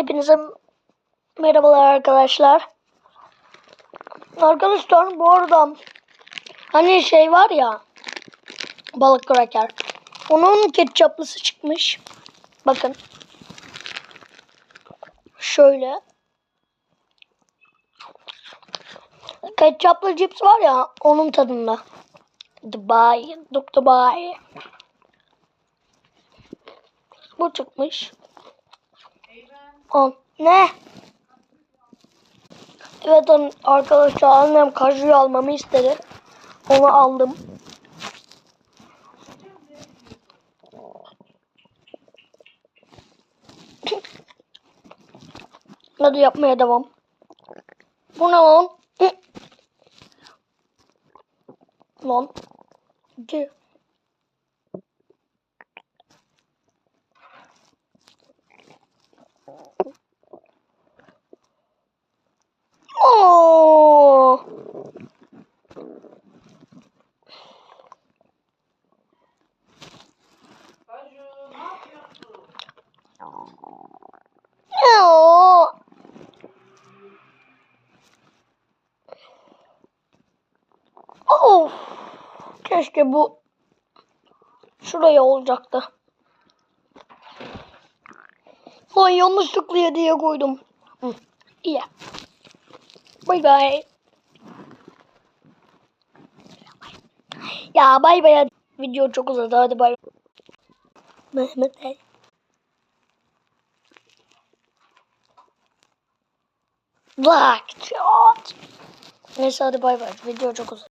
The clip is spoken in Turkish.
Hepinize merhabalar arkadaşlar. Arkadaşlar bu arada hani şey var ya balık kraker. Onun ketçaplısı çıkmış. Bakın. Şöyle. Ketçaplı cips var ya onun tadında. Dubai, Dubai. Bu çıkmış. On. Ne? Evet an- arkadaşlar annem kajuyu almamı istedi. Onu aldım. Hadi yapmaya devam. Bu ne lan? Lan. Ge- Of. Keşke bu şuraya olacaktı. Ay yanlışlıkla yediye koydum. Hı, iyi. Bay bay. Ya bay bay. Video çok uzadı. Hadi bay. Mehmet Ali. Black. Neyse hadi bay bay. Video çok uzadı.